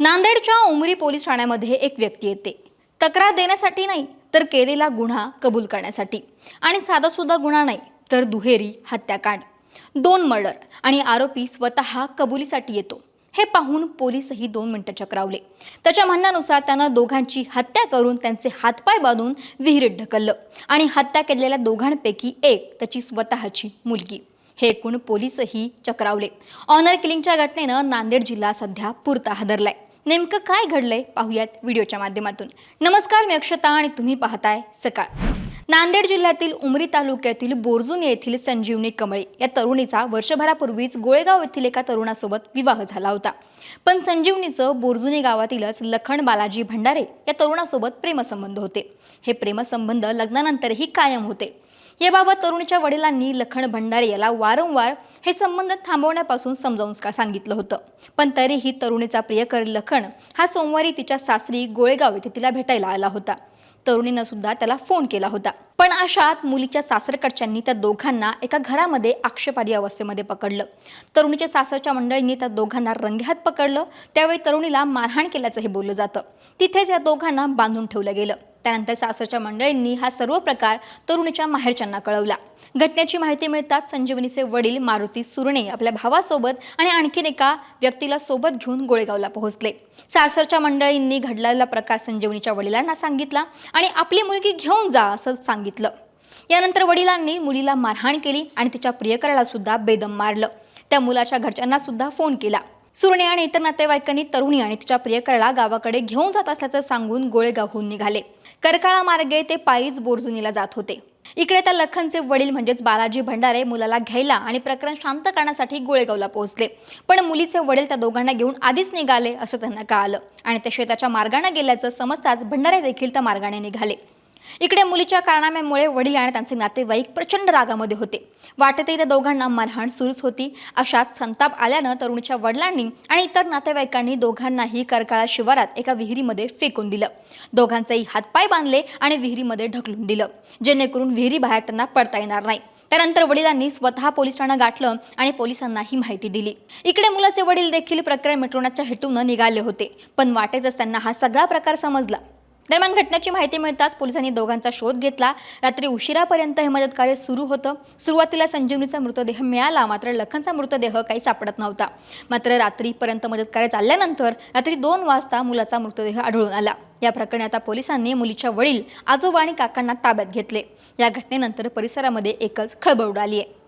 नांदेडच्या उमरी पोलीस ठाण्यामध्ये एक व्यक्ती येते. तक्रार देण्यासाठी नाही तर केलेला गुन्हा कबूल करण्यासाठी. आणि साधासुद्धा गुन्हा नाही तर दुहेरी हत्याकांड. दोन मर्डर आणि आरोपी स्वतः कबुलीसाठी येतो. हे पाहून पोलीसही दोन मिनिटं चक्रावले. त्याच्या म्हणण्यानुसार त्यानं दोघांची हत्या करून त्यांचे हातपाय बांधून विहिरीत ढकललं आणि हत्या केलेल्या दोघांपैकी एक त्याची स्वतःची मुलगी. हे एकूण पोलीसही चक्रावले. ऑनर किलिंगच्या घटनेनं नांदेड जिल्हा सध्या पुरता हादरलाय. नेमकं काय घडलंय पाहूयात व्हिडिओच्या माध्यमातून. नमस्कार मी अक्षता आणि तुम्ही पाहताय सकाळ. नांदेड जिल्ह्यातील उमरी तालुक्यातील बोरजून येथील संजीवनी कमळे या तरुणीचा वर्षभरापूर्वीच गोळेगाव येथील एका तरुणासोबत विवाह झाला होता. पण संजीवनीचं बोरजुनी गावातीलच लखन बालाजी भंडारे या तरुणासोबत प्रेमसंबंध होते. हे प्रेमसंबंध लग्नानंतरही कायम होते. याबाबत तरुणीच्या वडिलांनी लखन भंडारे याला वारंवार हे संबंध थांबवण्यापासून समजावून का सांगितलं होतं. पण तरीही तरुणीचा प्रियकर लखन हा सोमवारी तिच्या सासरी गोळेगाव येथे तिला भेटायला आला होता. तरुणीनं सुद्धा त्याला फोन केला होता. पण अशात मुलीच्या सासरकडच्यांनी त्या दोघांना एका घरामध्ये आक्षेपारी अवस्थेमध्ये पकडलं. तरुणीच्या सासरच्या मंडळींनी त्या दोघांना रंगेहात पकडलं. त्यावेळी तरुणीला मारहाण केल्याचं हे बोललं जातं. तिथेच या दोघांना बांधून ठेवलं गेलं. त्यानंतर सासरच्या मंडळींनी हा सर्व प्रकार तरुणीच्या माहेरच्यांना कळवला. घटनेची माहिती मिळताच संजीवनीचे वडील मारुती सुरणे आपल्या भावासोबत आणि आणखीन एका व्यक्तीला सोबत घेऊन गोळेगावला पोहोचले. सासरच्या मंडळींनी घडलेला प्रकार संजीवनीच्या वडिलांना सांगितला आणि आपली मुलगी घेऊन जा असं सांगितलं. यानंतर वडिलांनी मुलीला मारहाण केली आणि तिच्या प्रियकराला सुद्धा बेदम मारलं. त्या मुलाच्या घरच्यांना सुद्धा फोन केला. सुरणे आणि इतर नातेवाईकांनी तरुणी आणि तिच्या प्रियकराला गावाकडे घेऊन जात असल्याचं सांगून गोळेगावहून निघाले. करकाळा मार्गे ते पायीच बोरजुनीला जात होते. इकडे त्या लखनचे वडील म्हणजेच बालाजी भंडारे मुलाला घ्यायला आणि प्रकरण शांत करण्यासाठी गोळेगावला पोहोचले. पण मुलीचे वडील त्या दोघांना घेऊन आधीच निघाले असं त्यांना कळालं आणि ते शेताच्या मार्गाने गेल्याचं समजताच भंडारे देखील त्या मार्गाने निघाले. इकडे मुलीच्या कारणाम्यामुळे वडील आणि त्यांचे नातेवाईक प्रचंड रागामध्ये होते. वाटेतही त्या दोघांना मारहाण सुरूच होती. अशात संताप आल्यानं तरुणीच्या वडिलांनी आणि इतर नातेवाईकांनी दोघांनाही करकाळा शिवारात एका विहिरीमध्ये फेकून दिलं. दोघांचेही हातपाय बांधले आणि विहिरीमध्ये ढकलून दिलं. जेणेकरून विहिरी बाहेर त्यांना पडता येणार नाही. त्यानंतर वडिलांनी स्वतः पोलीस ठाणं गाठलं आणि पोलिसांना ही माहिती दिली. इकडे मुलाचे वडील देखील प्रकरण मिटवण्याच्या हेतूनं निघाले होते. पण वाटेतच त्यांना हा सगळा प्रकार समजला. दरम्यान घटनेची माहिती मिळताच पोलिसांनी दोघांचा शोध घेतला. रात्री उशिरापर्यंत हे मदत कार्य सुरू होतं. सुरुवातीला संजीवनीचा मृतदेह मिळाला मात्र लखनचा मृतदेह काही सापडत नव्हता. मात्र रात्रीपर्यंत मदत कार्य चालल्यानंतर रात्री दोन वाजता मुलाचा मृतदेह आढळून आला. या प्रकरणी आता पोलिसांनी मुलीच्या वडील आजोबा आणि काकांना ताब्यात घेतले. या घटनेनंतर परिसरामध्ये एकच खळबळ उडाली आहे.